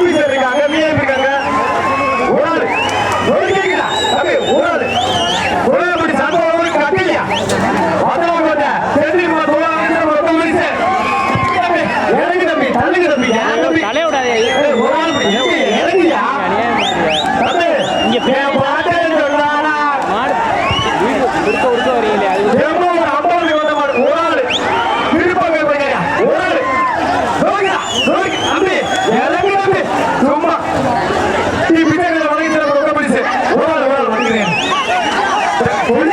Officer இருக்காங்க VIP இருக்காங்க. ஒரு ஆள் ஒரு கேக்குதா தம்பி ஒரு ஆள் ஒரு ஆள் இப்படி சம்பவம் உங்களுக்கு கட்டிலையா வந்தவங்க வந்த தெரிஞ்சு இறங்கு தம்பி தள்ளுங்க தம்பி தலையோட ஒரு ஆள் இறங்குயா தம்பி இங்க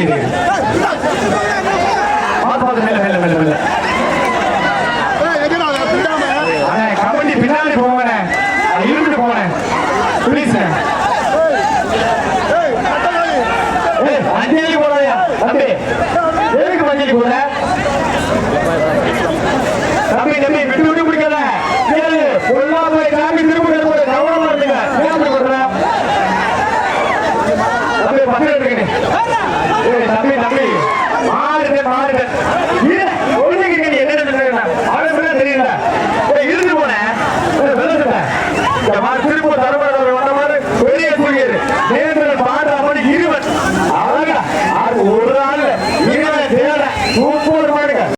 I mean.